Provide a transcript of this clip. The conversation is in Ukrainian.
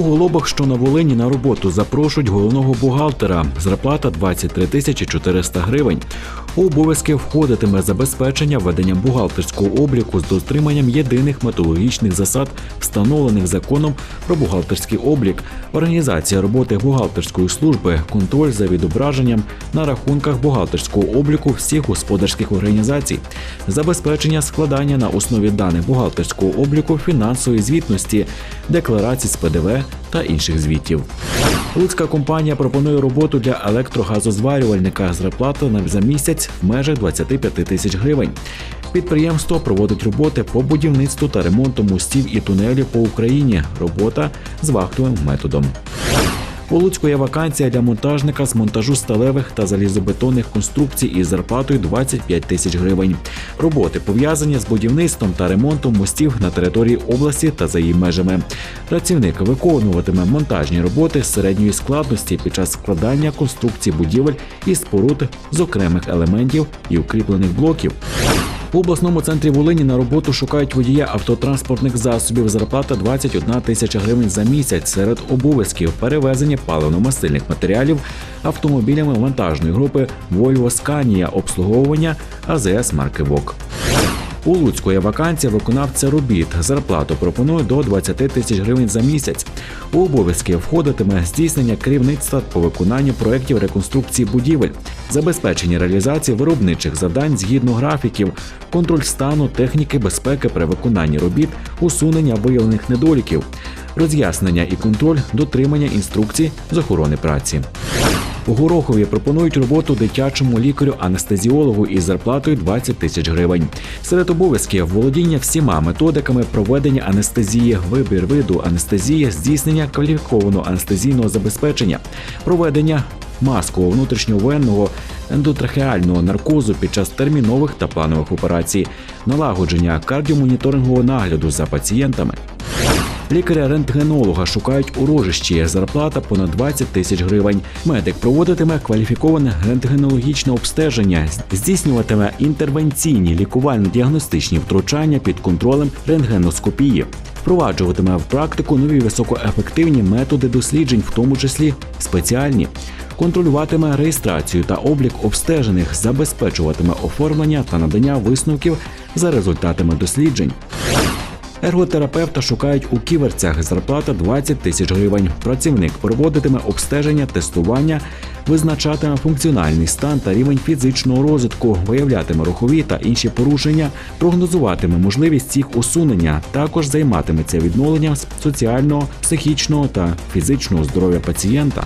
Голобах, що на Волині на роботу запрошують головного бухгалтера. Зарплата 23 тисячі 400 гривень. У обов'язки входитиме забезпечення веденням бухгалтерського обліку з дотриманням єдиних методологічних засад, встановлених законом про бухгалтерський облік, організація роботи бухгалтерської служби, контроль за відображенням на рахунках бухгалтерського обліку всіх господарських організацій, забезпечення складання на основі даних бухгалтерського обліку фінансової звітності, декларацій з ПДВ та інших звітів. Луцька компанія пропонує роботу для електрогазозварювальника з на за місяць в межах 25 тисяч гривень. Підприємство проводить роботи по будівництву та ремонту мостів і тунелів по Україні. Робота з вахтовим методом. У Луцьку є вакансія для монтажника з монтажу сталевих та залізобетонних конструкцій із зарплатою 25 тисяч гривень. Роботи пов'язані з будівництвом та ремонтом мостів на території області та за її межами. Працівник виконуватиме монтажні роботи середньої складності під час складання конструкцій будівель і споруд з окремих елементів і укріплених блоків. У обласному центрі Волині на роботу шукають водія автотранспортних засобів. Зарплата 21 тисяча гривень за місяць серед обов'язків перевезення паливно-мастильних матеріалів автомобілями вантажної групи Volvo Scania, обслуговування АЗС марки ВОК. У Луцьку є вакансія виконавця робіт. Зарплату пропонують до 20 тисяч гривень за місяць. У обов'язки входитиме здійснення керівництва по виконанню проєктів реконструкції будівель, забезпечення реалізації виробничих завдань згідно графіків, контроль стану техніки безпеки при виконанні робіт, усунення виявлених недоліків, роз'яснення і контроль дотримання інструкцій з охорони праці. У Горохові пропонують роботу дитячому лікарю-анестезіологу із зарплатою 20 тисяч гривень. Серед обов'язків володіння всіма методиками проведення анестезії, вибір виду анестезії, здійснення кваліфікованого анестезійного забезпечення, проведення маскового внутрішньовенного ендотрахеального наркозу під час термінових та планових операцій, налагодження кардіомоніторингового нагляду за пацієнтами. Лікаря-рентгенолога шукають у рожищі. Зарплата понад 20 тисяч гривень. Медик проводитиме кваліфіковане рентгенологічне обстеження, здійснюватиме інтервенційні лікувально-діагностичні втручання під контролем рентгеноскопії. Впроваджуватиме в практику нові високоефективні методи досліджень, в тому числі спеціальні. Контролюватиме реєстрацію та облік обстежених, забезпечуватиме оформлення та надання висновків за результатами досліджень. Ерготерапевта шукають у ківерцях. Зарплата 20 тисяч гривень. Працівник проводитиме обстеження, тестування, визначатиме функціональний стан та рівень фізичного розвитку, виявлятиме рухові та інші порушення, прогнозуватиме можливість їх усунення. Також займатиметься відновленням соціального, психічного та фізичного здоров'я пацієнта.